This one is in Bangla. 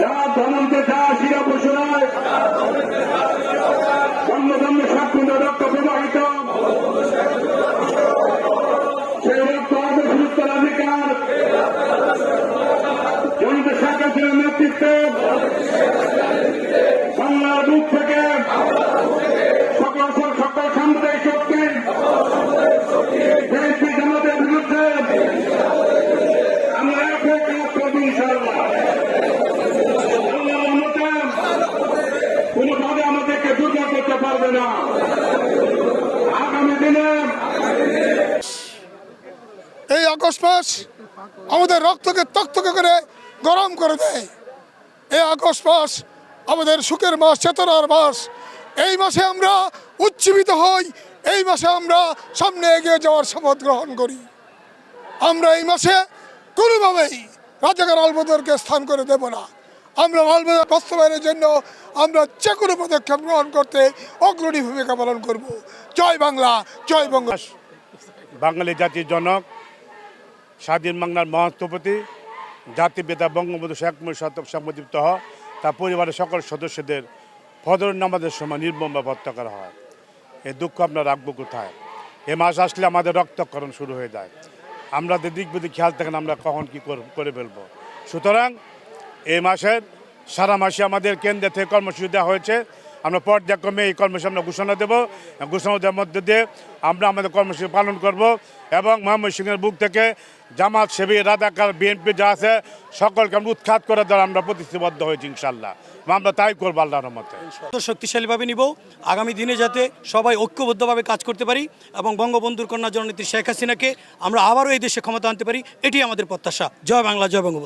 যার ধনন্তে যা শিরা ঘোষণায় বঙ্গবন্ধু স্বাক্ষরিত রক্ত প্রবাহিত। সেই রক্ত শেখ হাসিনার নেতৃত্বে এই আগস্ট মাস আমাদের রক্তকে তক্তকে করে গরম করে দেয়। এই আগস্ট মাস আমাদের সুখের মাস, চেতনার মাস। এই মাসে আমরা উজ্জীবিত হই। এই মাসে আমরা সামনে এগিয়ে যাওয়ার শপথ গ্রহণ করি। আমরা এই মাসে কোনোভাবেই রাজাকার আলবদরকে স্থান করে দেব না। আমরা আলবদর বাস্তবায়নের জন্য আমরা যে কোনো পদক্ষেপ গ্রহণ করতে অগ্রণী ভূমিকা পালন করব। জয় বাংলা, জয় বঙ্গ। বাঙালি জাতির জনক, স্বাধীন বাংলার মহত্বপতি জাতিপিতা বঙ্গবন্ধু শেখ মুজিব শতক তহ তার পরিবারের সকল সদস্যদের ফদর নামাজের সময় নির্মমভাবে হত্যা করা হয়। এই দুঃখ আমরা রাখব কোথায়? এ মাস আসলে আমাদের রক্তক্ষরণ শুরু হয়ে যায়। আমরা দিক বিদিক খেয়াল থাকেন, আমরা কখন কী করে ফেলব। সুতরাং এই মাসের সারা মাসে আমাদের কেন্দ্র থেকে কর্মসূচি দেওয়া হয়েছে। আমরা পর্যায়ক্রমে এই কর্মসূচি আমরা ঘোষণা দেবো। ঘোষণা দেওয়ার মধ্যে দিয়ে আমরা আমাদের কর্মসূচি পালন করব এবং মোহাম্মদ সিংহের বুক থেকে জামাত সেবী, রাজাকার, বিএনপি যা আছে, সকলকে আমরা উৎখাত করে দেওয়ার আমরা প্রতিশ্রুতিবদ্ধ হয়েছি ইনশাল্লাহ আমরা তাই করব আল্লাহর মতে শক্তিশালীভাবে নিব। আগামী দিনে যাতে সবাই ঐক্যবদ্ধভাবে কাজ করতে পারি এবং বঙ্গবন্ধুর কন্যা জননেত্রী শেখ হাসিনাকে আমরা আবারও এই দেশে ক্ষমতা আনতে পারি এটি আমাদের প্রত্যাশা। জয় বাংলা, জয় বঙ্গবন্ধু।